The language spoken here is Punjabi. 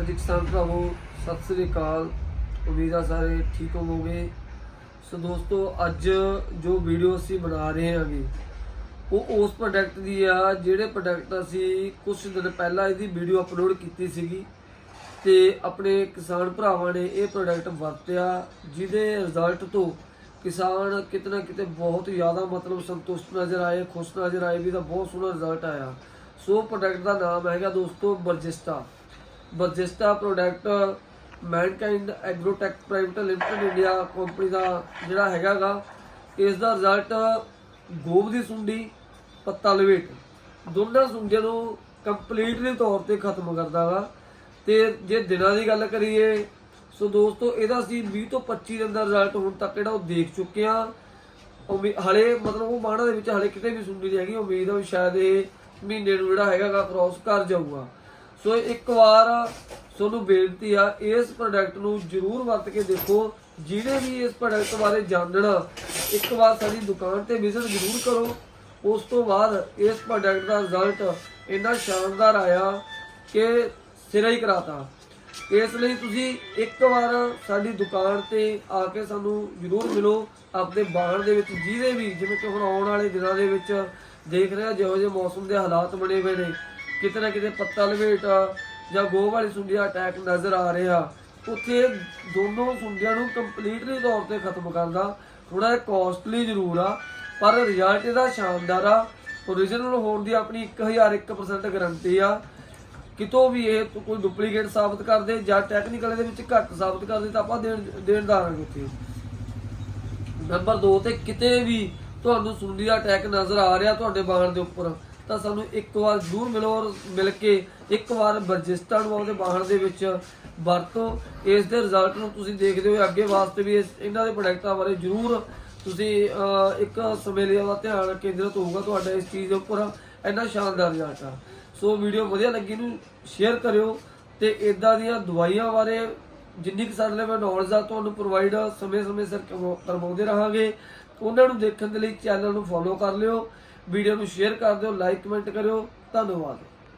ਅਜੀ ਕਿਸਾਨ ਭਰਾਵੋ, ਸਤਿ ਸ੍ਰੀ ਅਕਾਲ। ਉਮੀਦ ਆ ਸਾਰੇ ਠੀਕ ਹੋਵੋਗੇ। ਸੋ ਦੋਸਤੋ, ਅੱਜ ਜੋ ਵੀਡੀਓ ਅਸੀਂ ਬਣਾ ਰਹੇ ਹਾਂਗੇ, ਉਹ ਉਸ ਪ੍ਰੋਡਕਟ ਦੀ ਆ, ਜਿਹੜੇ ਪ੍ਰੋਡਕਟ ਅਸੀਂ ਕੁਝ ਦਿਨ ਪਹਿਲਾਂ ਇਹਦੀ ਵੀਡੀਓ ਅਪਲੋਡ ਕੀਤੀ ਸੀਗੀ ਤੇ ਆਪਣੇ ਕਿਸਾਨ ਭਰਾਵਾਂ ਨੇ ਇਹ ਪ੍ਰੋਡਕਟ ਵਰਤਿਆ, ਜਿਹਦੇ ਰਿਜ਼ਲਟ ਤੋਂ ਕਿਸਾਨ ਕਿਤੇ ਨਾ ਕਿਤੇ ਬਹੁਤ ਜ਼ਿਆਦਾ ਮਤਲਬ ਸੰਤੁਸ਼ਟ ਨਜ਼ਰ ਆਏ, ਖੁਸ਼ ਨਜ਼ਰ ਆਏ ਵੀ ਦਾ ਬਹੁਤ ਸੋਹਣਾ ਰਿਜ਼ਲਟ ਆਇਆ। ਸੋ ਪ੍ਰੋਡਕਟ ਦਾ ਨਾਮ ਹੈਗਾ ਦੋਸਤੋ, ਬਰਜਿਸਟਾ। ਬਰਜਿਸਟਾ product Mankind Agrotech private limited India company ਦਾ ਜਿਹੜਾ ਹੈਗਾਗਾ, ਇਸ ਦਾ ਰਿਜ਼ਲਟ ਗੋਬ ਦੀ ਸੁੰਡੀ, ਪੱਤਾ ਲਵੇਟ। ਦੋਨਾਂ ਸੁੰਡੀਆਂ ਨੂੰ ਕੰਪਲੀਟਲੀ ਤੌਰ ਤੇ ਖਤਮ ਕਰਦਾਗਾ। ਤੇ ਜੇ ਦਿਨਾਂ ਦੀ ਗੱਲ ਕਰੀਏ, ਸੋ ਦੋਸਤੋ, ਇਹਦਾ ਅਸੀਂ 20 ਤੋਂ 25 ਦਿਨ ਦਾ ਰਿਜ਼ਲਟ ਹੁਣ ਤੱਕ ਜਿਹੜਾ ਉਹ ਦੇਖ ਚੁੱਕੇ ਆ ਉਮੀ- ਹਲੇ ਮਤਲਬ ਉਹ ਮਾਣਾ ਦੇ ਵਿੱਚ ਹਲੇ ਕਿਤੇ ਵੀ ਸੁੰਡੀ ਨਹੀਂ ਹੈਗੀ, ਉਮੀਦ ਆ ਵੀ ਸ਼ਾਇਦ ਇਹ ਮਹੀਨੇ ਨੂੰ ਜਿਹੜਾ ਹੈਗਾ ਕ੍ਰਾਸ ਕਰ ਜਾਊਗਾ। ਸੋ ਇੱਕ ਵਾਰ ਤੁਹਾਨੂੰ ਬੇਨਤੀ ਆ, ਇਸ ਪ੍ਰੋਡਕਟ ਨੂੰ ਜਰੂਰ ਵਰਤ ਕੇ ਦੇਖੋ। ਜਿਹੜੇ ਵੀ ਇਸ ਪ੍ਰੋਡਕਟ ਬਾਰੇ ਜਾਣਨਾ, ਇੱਕ ਵਾਰ ਸਾਡੀ ਦੁਕਾਨ ਤੇ ਵਿਜ਼ਿਟ ਜਰੂਰ ਕਰੋ। ਉਸ ਤੋਂ ਬਾਅਦ ਇਸ ਪ੍ਰੋਡਕਟ ਦਾ ਰਿਜ਼ਲਟ ਇੰਨਾ ਸ਼ਾਨਦਾਰ ਆਇਆ ਕਿ ਸਿਰੇ ਹੀ ਕਰਾਤਾ। ਇਸ ਲਈ ਤੁਸੀਂ ਇੱਕ ਵਾਰ ਸਾਡੀ ਦੁਕਾਨ ਤੇ ਆ ਕੇ ਸਾਨੂੰ ਜਰੂਰ ਮਿਲੋ। ਆਪਣੇ ਬਾਣ ਦੇ ਵਿੱਚ ਜਿਹਦੇ ਵੀ, ਜਿਵੇਂ ਕਿ ਹੁਣ ਆਉਣ ਵਾਲੇ ਦਿਨਾਂ ਦੇ ਵਿੱਚ ਦੇਖ ਰਹੇ ਹੋ ਜਿਹੋ ਜਿਹੇ ਮੌਸਮ ਦੇ ਹਾਲਾਤ ਬਣੇ ਹੋਏ ਨੇ। ਕਿਤੇ ਨਾ ਕਿਤੇ ਪੱਤਾ ਲਵੇਟ ਜਾਂ ਗੋਹ ਵਾਲੀ ਸੁੰਡੀਆਂ ਅਟੈਕ ਨਜ਼ਰ ਆ ਰਿਹਾ। ਉੱਥੇ ਦੋਨੋਂ ਸੁੰਡੀਆਂ ਨੂੰ ਕੰਪਲੀਟਲੀ ਤੌਰ ਤੇ ਖਤਮ ਕਰਦਾ ਥੋੜਾ ਕਾਸਟਲੀ ਜ਼ਰੂਰ ਆ, ਪਰ ਰਿਜ਼ਲਟ ਇਹਦਾ ਸ਼ਾਨਦਾਰ ਆ। ਓਰੀਜਨਲ ਹੋਣ ਦੀ ਆਪਣੀ 1001% ਗਾਰੰਟੀ ਆ। ਕਿਤੋਂ ਵੀ ਇਹ ਕੋਈ ਡੁਪਲੀਕੇਟ ਸਾਬਤ ਕਰਦੇ ਜਾਂ ਟੈਕਨੀਕਲ ਇਹਦੇ ਵਿੱਚ ਘੱਟ ਸਾਬਤ ਕਰਦੇ ਤਾਂ ਆਪਾਂ ਦੇਣ ਦੇਣਦਾਰ ਹਾਂ ਉੱਥੇ। ਨੰਬਰ 2 ਤੇ ਕਿਤੇ ਵੀ ਤੁਹਾਨੂੰ ਸੁੰਡੀ ਦਾ ਅਟੈਕ ਨਜ਼ਰ ਆ ਰਿਹਾ ਤੁਹਾਡੇ ਬਾਹਣ ਦੇ ਉੱਪਰ। ਤਾਂ ਸਾਨੂੰ ਇੱਕ ਵਾਰ ਜ਼ਰੂਰ ਮਿਲੋ ਔਰ ਮਿਲ ਕੇ ਇੱਕ ਵਾਰ ਬਰਜਿਸਟਾ ਨੂੰ ਦੇ ਬਾਹਣ ਦੇ ਵਿੱਚ ਵਰਤੋ। ਇਸ ਦੇ ਰਿਜ਼ਲਟ ਨੂੰ ਤੁਸੀਂ ਦੇਖਦੇ ਹੋ ਅੱਗੇ ਵਾਸਤੇ ਵੀ ਇਸ- ਇਹਨਾਂ ਦੇ ਪ੍ਰੋਡਕਟਾਂ ਬਾਰੇ ਜ਼ਰੂਰ ਤੁਸੀਂ ਇੱਕ ਸਮੇਂ ਦਾ ਧਿਆਨ ਕੇਂਦਰਿਤ ਹੋਊਗਾ ਤੁਹਾਡਾ ਇਸ ਚੀਜ਼ ਦੇ ਉੱਪਰ। ਇੰਨਾ ਸ਼ਾਨਦਾਰ ਰਿਜ਼ਲਟ ਆ। ਸੋ ਵੀਡੀਓ ਵਧੀਆ ਲੱਗੀ ਨੂੰ ਸ਼ੇਅਰ ਕਰਿਓ ਤੇ ਇਦਾਂ ਦੀਆਂ ਦਵਾਈਆਂ ਬਾਰੇ ਜਿੰਨੀ ਕੁ ਸਾਡੇ ਲਈ ਨੌਲੇਜ ਆ, ਤੁਹਾਨੂੰ ਪ੍ਰੋਵਾਈਡ ਸਮੇਂ-ਸਮੇਂ ਸਿਰ ਕਰਵਾਉਂਦੇ ਰਹਾਂਗੇ। ਉਹਨਾਂ ਨੂੰ ਦੇਖਣ ਦੇ ਲਈ ਚੈਨਲ ਨੂੰ ਫੋਲੋ ਕਰ ਲਿਓ। ਵੀਡੀਓ ਨੂੰ ਸ਼ੇਅਰ ਕਰ ਦਿਓ ਲਾਈਕ ਕਮੈਂਟ ਕਰਿਓ ਧੰਨਵਾਦ।